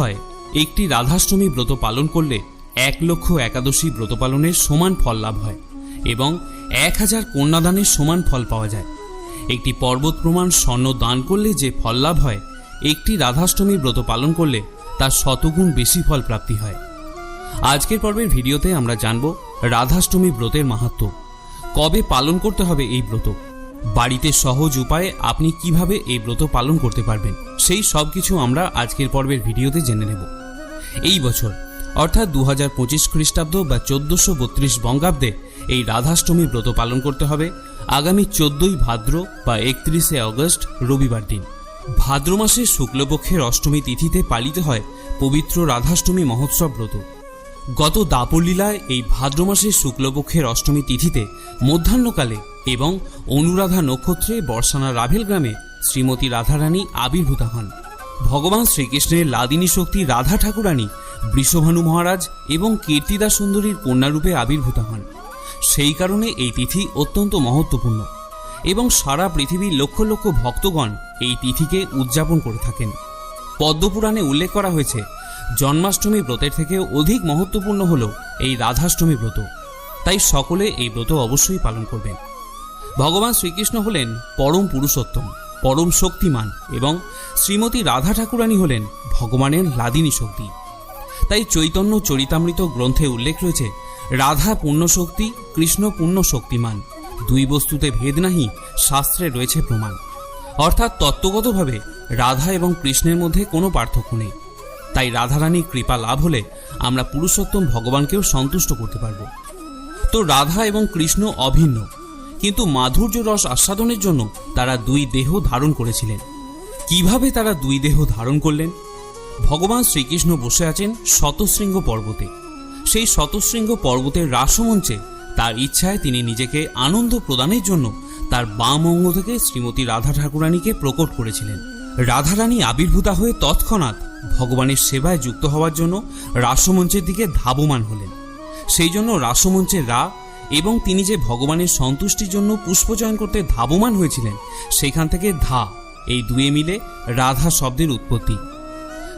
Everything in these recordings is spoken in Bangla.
হয়, একটি রাধাষ্টমী ব্রত পালন করলে এক লক্ষ একাদশী ব্রত পালনের সমান ফল লাভ হয় এবং এক হাজার কন্যাদানের সমান ফল পাওয়া যায়। একটি পর্বত প্রমাণ স্বর্ণ দান করলে যে ফল লাভ হয়, একটি রাধাষ্টমী ব্রত পালন করলে তার শতগুণ বেশি ফল প্রাপ্তি হয়। আজকের পর্বের ভিডিওতে আমরা জানব রাধাষ্টমী ব্রতের মাহাত্ম্য কবে পালন করতে হবে এই ব্রত? বাড়িতে সহজ উপায়ে আপনি কীভাবে এই ব্রত পালন করতে পারবেন? সেই সব কিছু আমরা আজকের পর্বের ভিডিওতে জেনে নেব। এই বছর, অর্থাৎ দু হাজার পঁচিশ খ্রিস্টাব্দ বা চোদ্দশো বত্রিশ বঙ্গাব্দে এই রাধাষ্টমী ব্রত পালন করতে হবে। আগামী চোদ্দই ভাদ্র বা একত্রিশে অগস্ট রবিবার দিন। ভাদ্র মাসের শুক্লপক্ষের অষ্টমী তিথিতে পালিত হয় পবিত্র রাধাষ্টমী মহোৎসব ব্রত। গত দাপরলীলায় এই ভাদ্র মাসের শুক্লপক্ষের অষ্টমী তিথিতে মধ্যাহ্নকালে এবং অনুরাধা নক্ষত্রে বর্ষানা রাভেল গ্রামে শ্রীমতী রাধারানী আবির্ভূতা হন। ভগবান শ্রীকৃষ্ণের লাদিনী শক্তি রাধা ঠাকুরানী, বৃষভানু মহারাজ এবং কীর্তিদা সুন্দরীর কন্যারূপে আবির্ভূতা হন। সেই কারণে এই তিথি অত্যন্ত মহত্বপূর্ণ এবং সারা পৃথিবীর লক্ষ লক্ষ ভক্তগণ এই তিথিকে উদযাপন করে থাকেন। পদ্মপুরাণে উল্লেখ করা হয়েছে, জন্মাষ্টমী ব্রতের থেকে অধিক মহত্বপূর্ণ হল এই রাধাষ্টমী ব্রত। তাই সকলে এই ব্রত অবশ্যই পালন করবেন। ভগবান শ্রীকৃষ্ণ হলেন পরম পুরুষোত্তম। পরম শক্তিমান এবং শ্রীমতী রাধা ঠাকুরানী হলেন ভগবানের লাদিনী শক্তি। তাই চৈতন্য চরিতামৃত গ্রন্থে উল্লেখ রয়েছে, রাধা পূর্ণশক্তি কৃষ্ণ পূর্ণ শক্তিমান দুই বস্তুতে ভেদ নাহি, শাস্ত্রে রয়েছে প্রমাণ। অর্থাৎ তত্ত্বগতভাবে রাধা এবং কৃষ্ণের মধ্যে কোনো পার্থক্য নেই। তাই রাধারানীর কৃপা লাভ হলে আমরা পুরুষোত্তম ভগবানকেও সন্তুষ্ট করতে পারব। তো রাধা এবং কৃষ্ণ অভিন্ন। কিন্তু মাধুর্য রস আস্বাদনের জন্য তারা দুই দেহ ধারণ করেছিলেন। কীভাবে তারা দুই দেহ ধারণ করলেন? ভগবান শ্রীকৃষ্ণ বসে আছেন শতশৃঙ্গ পর্বতে। সেই শতশৃঙ্গ পর্বতের রাসমঞ্চে তার ইচ্ছায় তিনি নিজেকে আনন্দ প্রদানের জন্য তার বাম অঙ্গ থেকে শ্রীমতী রাধা ঠাকুরানীকে প্রকট করেছিলেন। রাধারানী আবির্ভূতা হয়ে তৎক্ষণাৎ ভগবানের সেবায় যুক্ত হওয়ার জন্য রাসমঞ্চের দিকে ধাবমান হলেন। সেই জন্য রাসমঞ্চের রা এবং তিনি যে ভগবানের সন্তুষ্টির জন্য পুষ্পচয়ন করতে ধাবমান হয়েছিলেন, সেখান থেকে ধা, এই দুয়ে মিলে রাধা শব্দের উৎপত্তি।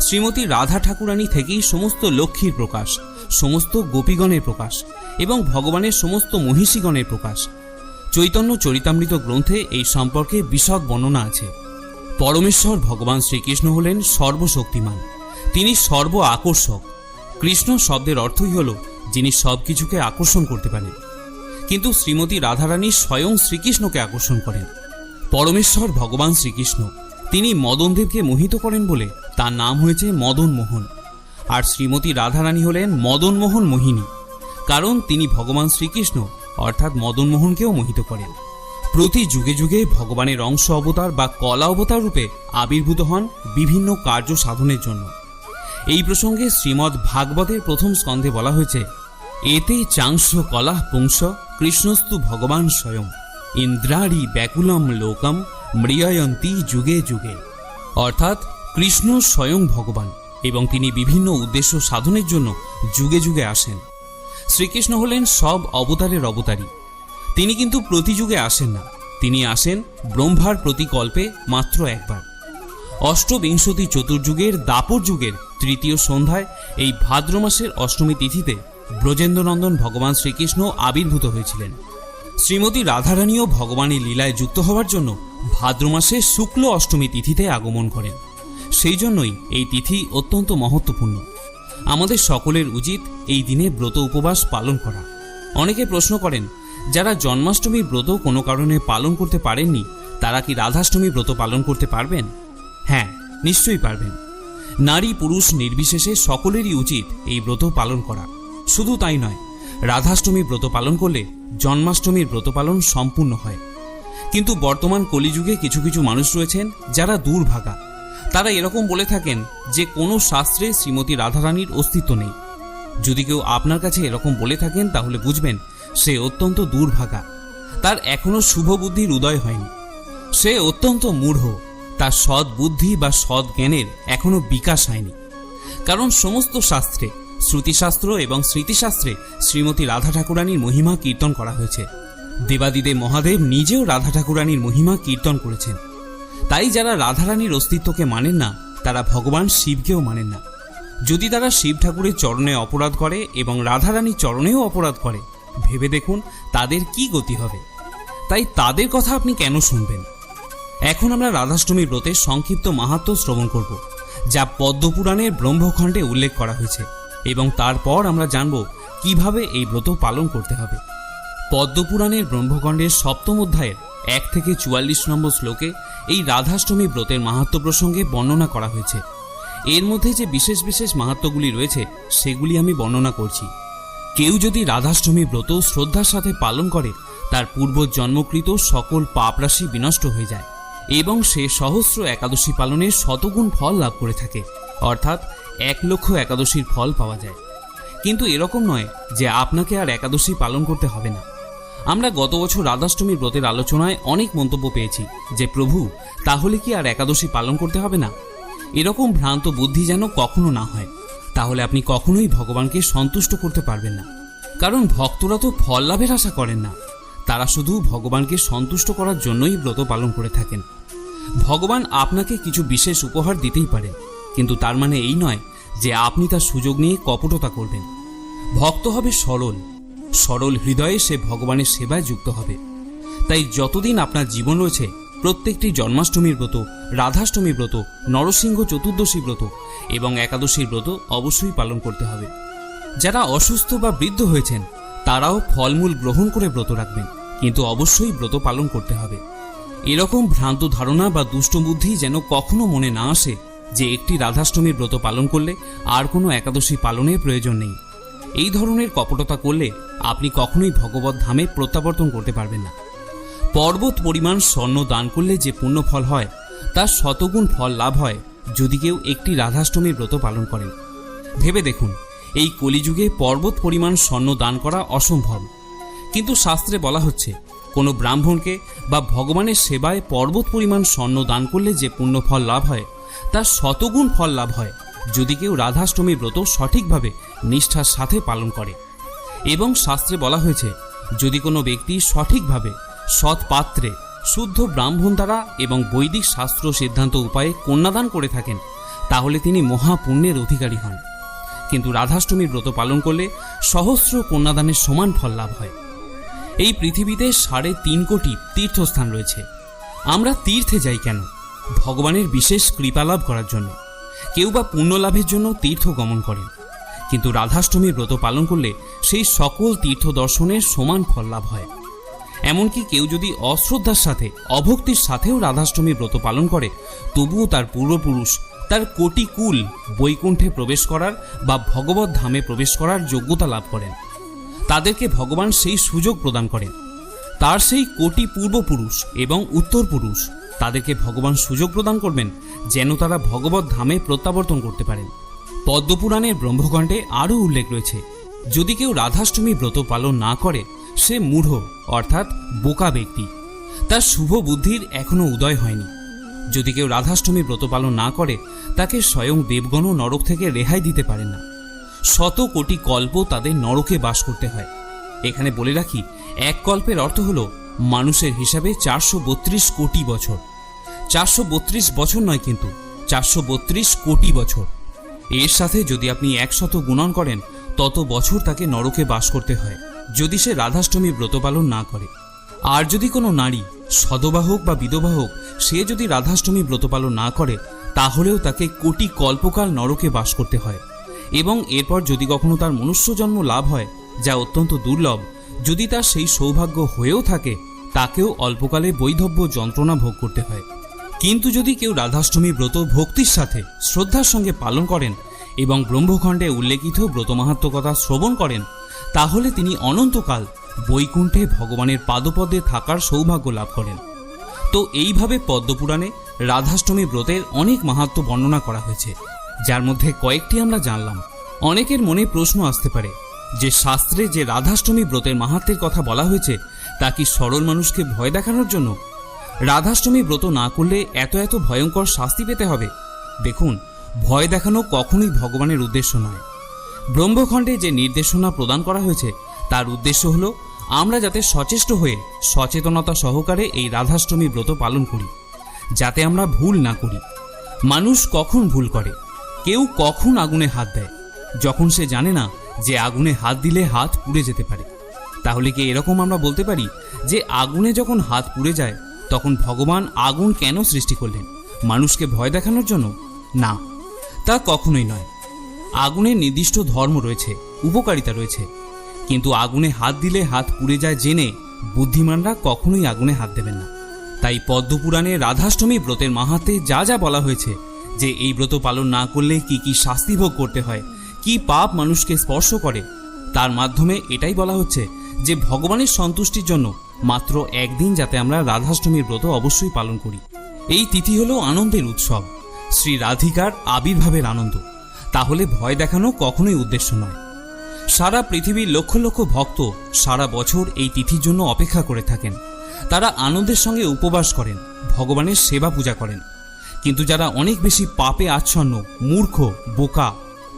শ্রীমতী রাধা ঠাকুরানী থেকেই সমস্ত লক্ষ্মীর প্রকাশ, সমস্ত গোপীগণের প্রকাশ এবং ভগবানের সমস্ত মহিষীগণের প্রকাশ। চৈতন্য চরিতামৃত গ্রন্থে এই সম্পর্কে বিশদ বর্ণনা আছে। পরমেশ্বর ভগবান শ্রীকৃষ্ণ হলেন সর্বশক্তিমান। তিনি সর্ব আকর্ষক। কৃষ্ণ শব্দের অর্থই হল, যিনি সব কিছুকে আকর্ষণ করতে পারেন। কিন্তু শ্রীমতী রাধারানী স্বয়ং শ্রীকৃষ্ণকে আকর্ষণ করেন। পরমেশ্বর ভগবান শ্রীকৃষ্ণ, তিনি মদনদেবকে মোহিত করেন বলে তার নাম হয়েছে মদন মোহন। আর শ্রীমতী রাধারানী হলেন মদন মোহন, কারণ তিনি ভগবান শ্রীকৃষ্ণ, অর্থাৎ মদন মোহনকেও মোহিত করেন। প্রতি যুগে যুগে ভগবানের অংশ অবতার বা কলা অবতার রূপে আবির্ভূত হন বিভিন্ন কার্য সাধনের জন্য। এই প্রসঙ্গে শ্রীমদ্ ভাগবতের প্রথম স্কন্ধে বলা হয়েছে এতে চাংশ কলা পুংস, কৃষ্ণস্তু ভগবান স্বয়ং। ইন্দ্রাড়ি ব্যাকুলম লোকম, মৃয়য়ন্তী যুগে যুগে। অর্থাৎ কৃষ্ণ স্বয়ং ভগবান এবং তিনি বিভিন্ন উদ্দেশ্য সাধনের জন্য যুগে যুগে আসেন। শ্রীকৃষ্ণ হলেন সব অবতারের অবতারী। তিনি কিন্তু প্রতি যুগে আসেন না। তিনি আসেন ব্রহ্মার প্রতিকল্পে মাত্র একবার। অষ্টবিংশতি চতুর্যুগের দাপর যুগের তৃতীয় সন্ধ্যায় এই ভাদ্র মাসের অষ্টমী তিথিতে ব্রজেন্দ্রনন্দন ভগবান শ্রীকৃষ্ণ আবির্ভূত হয়েছিলেন। শ্রীমতী রাধারানীও ভগবানের লীলায় যুক্ত হওয়ার জন্য ভাদ্র মাসে শুক্ল অষ্টমী তিথিতে আগমন করেন। সেই জন্যই এই তিথি অত্যন্ত মহত্বপূর্ণ। আমাদের সকলের উচিত এই দিনে ব্রত উপবাস পালন করা। অনেকে প্রশ্ন করেন, যারা জন্মাষ্টমীর ব্রত কোনো কারণে পালন করতে পারেননি, তারা কি রাধাষ্টমী ব্রত পালন করতে পারবেন? হ্যাঁ নিশ্চয়ই পারবেন। নারী পুরুষ নির্বিশেষে সকলেরই উচিত এই ব্রত পালন করা। শুধু তাই নয় রাধাষ্টমী ব্রত পালন করলে জন্মাষ্টমীর ব্রত পালন সম্পূর্ণ হয়। কিন্তু বর্তমান কলিযুগে কিছু কিছু মানুষ রয়েছেন যারা দুর্ভাগা। তারা এরকম বলে থাকেন যে কোনো শাস্ত্রে শ্রীমতী রাধারানীর অস্তিত্ব নেই। যদি কেউ আপনার কাছে এরকম বলে থাকেন, তাহলে বুঝবেন সে অত্যন্ত দুর্ভাগা। তার এখনও শুভ বুদ্ধির উদয় হয়নি। সে অত্যন্ত মূঢ়। তার সৎ বুদ্ধি বা সৎ জ্ঞানের এখনও বিকাশ হয়নি। কারণ সমস্ত শাস্ত্রে শ্রুতিশাস্ত্র এবং স্মৃতিশাস্ত্রে শ্রীমতী রাধা ঠাকুরানীর মহিমা কীর্তন করা হয়েছে। দেবাদিদেব মহাদেব নিজেও রাধা ঠাকুরানীর মহিমা কীর্তন করেছেন। তাই যারা রাধারানীর অস্তিত্বকে মানেন না, তারা ভগবান শিবকেও মানেন না। যদি তারা শিব ঠাকুরের চরণে অপরাধ করে এবং রাধারানীর চরণেও অপরাধ করে, ভেবে দেখুন তাদের কি গতি হবে। তাই তাদের কথা আপনি কেন শুনবেন? এখন আমরা রাধাষ্টমী ব্রতের সংক্ষিপ্ত মাহাত্ম শ্রবণ করব, যা পদ্মপুরাণের ব্রহ্মখণ্ডে উল্লেখ করা হয়েছে। এবং তারপর আমরা জানব কীভাবে এই ব্রত পালন করতে হবে। পদ্মপুরাণের ব্রহ্মখণ্ডের সপ্তম অধ্যায়ের এক থেকে চুয়াল্লিশ নম্বর শ্লোকে এই রাধাষ্টমী ব্রতের মাহাত্ম প্রসঙ্গে বর্ণনা করা হয়েছে। এর মধ্যে যে বিশেষ বিশেষ মাহাত্মগুলি রয়েছে, সেগুলি আমি বর্ণনা করছি। কেউ যদি রাধাষ্টমী ব্রত শ্রদ্ধার সাথে পালন করে, তার পূর্ব জন্মকৃত সকল পাপরাশি বিনষ্ট হয়ে যায় এবং সে সহস্র একাদশী পালনের শতগুণ ফল লাভ করে থাকে। অর্থাৎ এক লক্ষ একাদশীর ফল পাওয়া যায়। কিন্তু এরকম নয় যে আপনাকে আর একাদশী পালন করতে হবে না। আমরা গত বছর রাধাষ্টমীর ব্রতের আলোচনায় অনেক মন্তব্য পেয়েছি যে, প্রভু, তাহলে কি আর একাদশী পালন করতে হবে না? এরকম ভ্রান্ত বুদ্ধি যেন কখনো না হয়। তাহলে আপনি কখনোই ভগবানকে সন্তুষ্ট করতে পারবেন না। কারণ ভক্তরা তো ফল লাভের আশা করেন না। তারা শুধু ভগবানকে সন্তুষ্ট করার জন্যই ব্রত পালন করে থাকেন। ভগবান আপনাকে কিছু বিশেষ উপহার দিতেই পারেন। কিন্তু তার মানে এই নয় যে আপনি তার সুযোগ নিয়ে কপটতা করবেন। ভক্ত হবে সরল। সরল হৃদয়ে সে ভগবানের সেবায় যুক্ত হবে। তাই যতদিন আপনার জীবন রয়েছে, প্রত্যেকটি জন্মাষ্টমীর ব্রত রাধাষ্টমী ব্রত, নরসিংহ চতুর্দশী ব্রত এবং একাদশীর ব্রত অবশ্যই পালন করতে হবে। যারা অসুস্থ বা বৃদ্ধ হয়েছেন, তারাও ফলমূল গ্রহণ করে ব্রত রাখবেন। কিন্তু অবশ্যই ব্রত পালন করতে হবে। এরকম ভ্রান্ত ধারণা বা দুষ্ট বুদ্ধি যেন কখনো মনে না আসে যে একটি রাধাষ্টমীর ব্রত পালন করলে আর কোনো একাদশী পালনের প্রয়োজন নেই। এই ধরনের কপটতা করলে আপনি কখনোই ভগবত ধামে প্রত্যাবর্তন করতে পারবেন না। পর্বত পরিমাণ স্বর্ণ দান করলে যে পুণ্যফল হয়, তার শতগুণ ফল লাভ হয় যদি কেউ একটি রাধাষ্টমীর ব্রত পালন করেন ভেবে দেখুন, এই কলিযুগে পর্বত পরিমাণ স্বর্ণ দান করা অসম্ভব। কিন্তু শাস্ত্রে বলা হচ্ছে, কোনো ব্রাহ্মণকে বা ভগবানের সেবায় পর্বত পরিমাণ স্বর্ণ দান করলে যে পুণ্যফল লাভ হয় তার শতগুণ ফল লাভ হয়। যদি কেউ রাধাষ্টমী ব্রত সঠিকভাবে নিষ্ঠার সাথে পালন করে। এবং শাস্ত্রে বলা হয়েছে, যদি কোনো ব্যক্তি সঠিকভাবে সৎ পাত্রে শুদ্ধ ব্রাহ্মণ দ্বারা এবং বৈদিক শাস্ত্র সিদ্ধান্ত উপায়ে কন্যাদান করে থাকেন, তাহলে তিনি মহাপুণ্যের অধিকারী হন। কিন্তু রাধাষ্টমীর ব্রত পালন করলে সহস্র কন্যাদানের সমান ফল লাভ হয়। এই পৃথিবীতে সাড়ে তিন কোটি তীর্থস্থান রয়েছে। আমরা তীর্থে যাই কেন? ভগবানের বিশেষ কৃপা লাভ করার জন্য। কেউ বা পুণ্য লাভের জন্য তীর্থ গমন করেন। কিন্তু রাধাষ্টমী ব্রত পালন করলে সেই সকল তীর্থ দর্শনের সমান ফল লাভ হয়। এমনকি কেউ যদি অশ্রদ্ধার সাথে, অভক্তির সাথেও রাধাষ্টমী ব্রত পালন করে, তবুও তার পূর্বপুরুষ তার কোটি কুল বৈকুণ্ঠে প্রবেশ করার বা ভগবত ধামে প্রবেশ করার যোগ্যতা লাভ করেন। তাদেরকে ভগবান সেই সুযোগ প্রদান করেন। তার সেই কোটি পূর্বপুরুষ এবং উত্তর পুরুষ তাদেরকে ভগবান সুযোগ প্রদান করবেন যেন তারা ভগবত ধামে প্রত্যাবর্তন করতে পারেন। পদ্মপুরাণের ব্রহ্মকণ্ঠে আরও উল্লেখ রয়েছে, যদি কেউ রাধাষ্টমী ব্রত পালন না করে, সে মূঢ়, অর্থাৎ বোকা ব্যক্তি। তার শুভ বুদ্ধির এখনও উদয় হয়নি। যদি কেউ রাধাষ্টমী ব্রত পালন না করে, তাকে স্বয়ং দেবগণও নরক থেকে রেহাই দিতে পারেন না। শত কোটি কল্প তাদের নরকে বাস করতে হয়। এখানে বলে রাখি, এক কল্পের অর্থ হল মানুষের হিসাবে চারশো বত্রিশ কোটি বছর। চারশো বত্রিশ বছর নয় কিন্তু, চারশো বত্রিশ কোটি বছর। এর সাথে যদি আপনি একশত গুণন করেন, তত বছর তাকে নরকে বাস করতে হয়, যদি সে রাধাষ্টমী ব্রত পালন না করে। আর যদি কোনো নারী সদবা হোক বা বিধবা হোক, সে যদি রাধাষ্টমী ব্রত পালন না করে, তাহলেও তাকে কোটি কল্পকাল নরকে বাস করতে হয়। এবং এরপর যদি কখনো তার মনুষ্য জন্ম লাভ হয়, যা অত্যন্ত দুর্লভ, যদি তার সেই সৌভাগ্য হয়েও থাকে, তাকেও অল্পকালে বৈধব্য যন্ত্রণা ভোগ করতে হয়। কিন্তু যদি কেউ রাধাষ্টমী ব্রত ভক্তির সাথে শ্রদ্ধার সঙ্গে পালন করেন এবং ব্রহ্মখণ্ডে উল্লেখিত ব্রত মাহাত্ম কথা শ্রবণ করেন, তাহলে তিনি অনন্তকাল বৈকুণ্ঠে ভগবানের পাদপদে থাকার সৌভাগ্য লাভ করেন। তো এইভাবে পদ্মপুরাণে রাধাষ্টমী ব্রতের অনেক মাহাত্ম বর্ণনা করা হয়েছে, যার মধ্যে কয়েকটি আমরা জানলাম। অনেকের মনে প্রশ্ন আসতে পারে, যে শাস্ত্রে যে রাধাষ্টমী ব্রতের মাহাত্মের কথা বলা হয়েছে, তা কি সরল মানুষকে ভয় দেখানোর জন্য রাধাষ্টমী ব্রত না করলে এত এত ভয়ঙ্কর শাস্তি পেতে হবে। দেখুন, ভয় দেখানো কখনোই ভগবানের উদ্দেশ্য নয়। ব্রহ্মখণ্ডে যে নির্দেশনা প্রদান করা হয়েছে, তার উদ্দেশ্য হল আমরা যাতে সচেষ্ট হয়ে সচেতনতা সহকারে এই রাধাষ্টমী ব্রত পালন করি, যাতে আমরা ভুল না করি। মানুষ কখন ভুল করে? কেউ কখন আগুনে হাত দেয়? যখন সে জানে না যে আগুনে হাত দিলে হাত পুড়ে যেতে পারে। তাহলে কি এরকম আমরা বলতে পারি যে আগুনে যখন হাত পুড়ে যায় তখন ভগবান আগুন কেন সৃষ্টি করলেন? মানুষকে ভয় দেখানোর জন্য? না, তা কখনোই নয়। আগুনের নির্দিষ্ট ধর্ম রয়েছে, উপকারিতা রয়েছে। কিন্তু আগুনে হাত দিলে হাত পুড়ে যায় জেনে বুদ্ধিমানরা কখনোই আগুনে হাত দেবেন না। তাই পদ্মপুরাণে রাধাষ্টমী ব্রতের মাহাতে যা যা বলা হয়েছে, যে এই ব্রত পালন না করলে কি কি শাস্তি ভোগ করতে হয়, কি পাপ মানুষকে স্পর্শ করে, তার মাধ্যমে এটাই বলা হচ্ছে যে ভগবানের সন্তুষ্টির জন্য মাত্র একদিন যাতে আমরা রাধাষ্টমীর ব্রত অবশ্যই পালন করি। এই তিথি হলো আনন্দের উৎসব। শ্রী রাধিকার আবির্ভাবের আনন্দ। তাহলে ভয় দেখানো কখনোই উদ্দেশ্য নয়। সারা পৃথিবীর লক্ষ লক্ষ ভক্ত সারা বছর এই তিথির জন্য অপেক্ষা করে থাকেন। তারা আনন্দের সঙ্গে উপবাস করেন, ভগবানের সেবা পূজা করেন। কিন্তু যারা অনেক বেশি পাপে আচ্ছন্ন, মূর্খ, বোকা,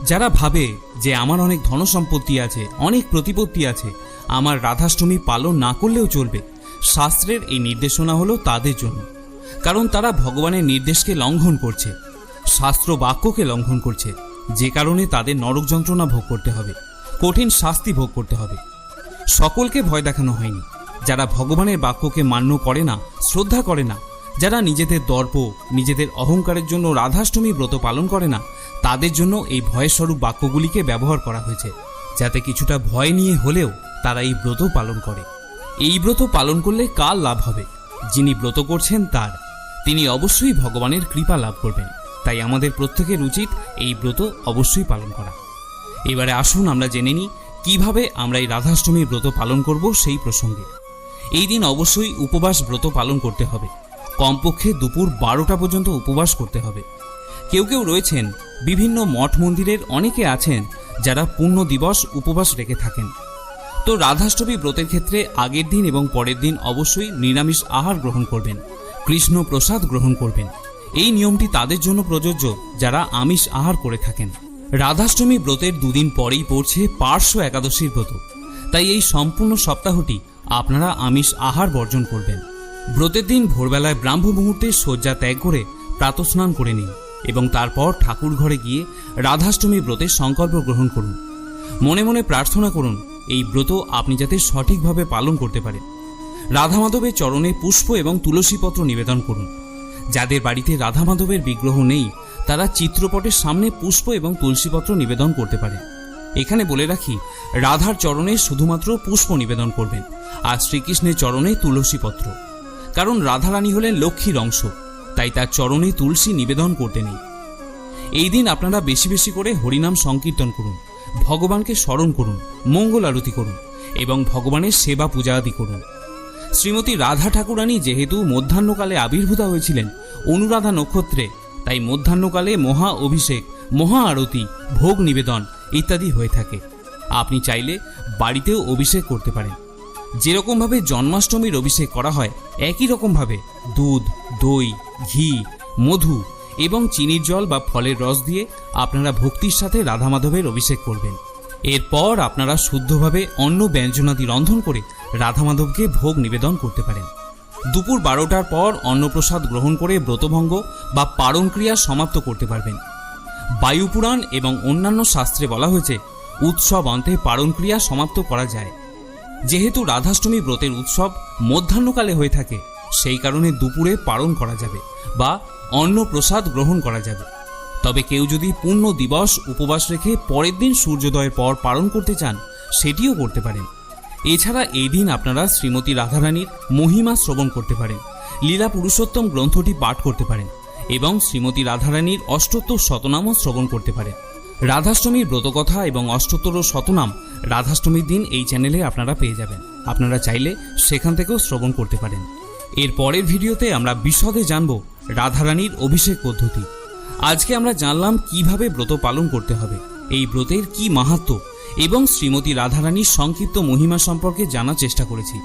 যারা ভাবে যে আমার অনেক ধনসম্পত্তি আছে, অনেক প্রতিপত্তি আছে আমার রাধাষ্টমী পালন না করলেও চলবে। শাস্ত্রের এই নির্দেশনা হলো তাদের জন্য। কারণ তারা ভগবানের নির্দেশকে লঙ্ঘন করছে শাস্ত্র বাক্যকে লঙ্ঘন করছে। যে কারণে তাদের নরক যন্ত্রণা ভোগ করতে হবে, কঠিন শাস্তি ভোগ করতে হবে। সকলকে ভয় দেখানো হয়নি। যারা ভগবানের বাক্যকে মান্য করে না, শ্রদ্ধা করে না, যারা নিজেদের দর্প, নিজেদের অহংকারের জন্য রাধাষ্টমী ব্রত পালন করে না, তাদের জন্য এই ভয়স্বরূপ বাক্যগুলিকে ব্যবহার করা হয়েছে। যাতে কিছুটা ভয় নিয়ে হলেও তারা এই ব্রত পালন করে। এই ব্রত পালন করলে কার লাভ হবে? যিনি ব্রত করছেন তার। তিনি অবশ্যই ভগবানের কৃপা লাভ করবেন। তাই আমাদের প্রত্যেকের উচিত এই ব্রত অবশ্যই পালন করা। এবারে আসুন আমরা জেনে নিই, কীভাবে আমরা এই রাধাষ্টমীর ব্রত পালন করব সেই প্রসঙ্গে। এই দিন অবশ্যই উপবাস ব্রত পালন করতে হবে। কমপক্ষে দুপুর বারোটা পর্যন্ত উপবাস করতে হবে। কেউ কেউ রয়েছেন, বিভিন্ন মঠ মন্দিরের অনেকে আছেন, যারা পূর্ণ দিবস উপবাস রেখে থাকেন। তো রাধাষ্টমী ব্রতের ক্ষেত্রে আগের দিন এবং পরের দিন অবশ্যই নিরামিষ আহার গ্রহণ করবেন, কৃষ্ণ প্রসাদ গ্রহণ করবেন। এই নিয়মটি তাদের জন্য প্রযোজ্য যারা আমিষ আহার করে থাকেন। রাধাষ্টমী ব্রতের দুদিন পরেই পড়ছে পার্শ্ব একাদশীর ব্রত। তাই এই সম্পূর্ণ সপ্তাহটি আপনারা আমিষ আহার বর্জন করবেন। ব্রতের দিন ভোরবেলায় ব্রাহ্ম মুহূর্তে শয্যা ত্যাগ করে প্রাতস্নান করে নিন এবং তারপর ঠাকুর ঘরে গিয়ে রাধাষ্টমী ব্রতের সংকল্প গ্রহণ করুন। মনে মনে প্রার্থনা করুন এই ব্রত আপনি যাতে সঠিকভাবে পালন করতে পারেন। রাধা মাধবের চরণে পুষ্প এবং তুলসীপত্র নিবেদন করুন। যাদের বাড়িতে রাধা মাধবের বিগ্রহ নেই, তারা চিত্রপটের সামনে পুষ্প এবং তুলসীপত্র নিবেদন করতে পারে। এখানে বলে রাখি, রাধার চরণে শুধুমাত্র পুষ্প নিবেদন করবেন, আর শ্রীকৃষ্ণের চরণে তুলসীপত্র। কারণ রাধারানী হলেন লক্ষ্মীর অংশ, তাই তার চরণে তুলসী নিবেদন করতে নেই। এই দিন আপনারা বেশি বেশি করে হরিনাম সংকীর্তন করুন। ভগবানকে স্মরণ করুন, মঙ্গল আরতি করুন, এবং ভগবানের সেবা পূজা আদি করুন। শ্রীমতী রাধা ঠাকুরানী যেহেতু মধ্যাহ্নকালে আবির্ভূতা হয়েছিলেন, অনুরাধা নক্ষত্রে, তাই মধ্যাহ্নকালে মহা অভিষেক, মহা আরতি, ভোগ নিবেদন ইত্যাদি হয়ে থাকে। আপনি চাইলে বাড়িতেও অভিষেক করতে পারেন। যেরকমভাবে জন্মাষ্টমীর অভিষেক করা হয়, একই রকমভাবে দুধ, দই, ঘি, মধু এবং চিনির জল বা ফলের রস দিয়ে আপনারা ভক্তির সাথে রাধা মাধবের অভিষেক করবেন। এরপর আপনারা শুদ্ধভাবে অন্য ব্যঞ্জনাদি রন্ধন করে রাধা মাধবকে ভোগ নিবেদন করতে পারেন। দুপুর বারোটার পর অন্নপ্রসাদ গ্রহণ করে ব্রতভঙ্গ বা পারণ ক্রিয়া সমাপ্ত করতে পারবেন। বায়ুপুরাণ এবং অন্যান্য শাস্ত্রে বলা হয়েছে, উৎসব অন্তে পারণ ক্রিয়া সমাপ্ত করা যায়। যেহেতু রাধাষ্টমী ব্রতের উৎসব মধ্যাহ্নকালে হয়ে থাকে সেই কারণে দুপুরে পালন করা যাবে বা অন্ন প্রসাদ গ্রহণ করা যাবে। তবে কেউ যদি পূর্ণ দিবস উপবাস রেখে পরের দিন সূর্যোদয়ের পর পালন করতে চান, সেটিও করতে পারেন। এছাড়া এই দিন আপনারা শ্রীমতী রাধারানীর মহিমা শ্রবণ করতে পারেন, লীলা পুরুষোত্তম গ্রন্থটি পাঠ করতে পারেন এবং শ্রীমতী রাধারানীর অষ্টোত্তর শতনামও শ্রবণ করতে পারেন। রাধাষ্টমীর ব্রতকথা এবং অষ্টোত্তর শতনাম রাধাষ্টমীর দিন এই চ্যানেলে আপনারা পেয়ে যাবেন। আপনারা চাইলে সেখান থেকেও শ্রবণ করতে পারেন। এর পরের ভিডিওতে আমরা বিশদে জানব রাধারানীর অভিষেক পদ্ধতি। আজকে আমরা জানলাম কীভাবে ব্রত পালন করতে হবে, এই ব্রতের কি মাহাত্ম এবং শ্রীমতী রাধারানীর সংক্ষিপ্ত মহিমা সম্পর্কে জানার চেষ্টা করেছি।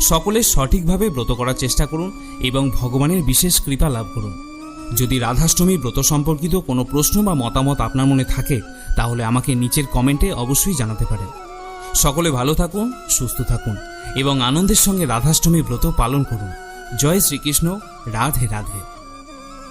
সকলে সঠিকভাবে ব্রত করার চেষ্টা করুন এবং ভগবানের বিশেষ কৃপা লাভ করুন। যদি রাধাষ্টমী ব্রত সম্পর্কিত কোনো প্রশ্ন বা মতামত আপনার মনে থাকে, তাহলে আমাকে নিচের কমেন্টে অবশ্যই জানাতে পারেন। সকলে ভালো থাকুন, সুস্থ থাকুন। এবং আনন্দের সঙ্গে রাধাষ্টমী ব্রত পালন করুন। জয় শ্রীকৃষ্ণ রাধে রাধে।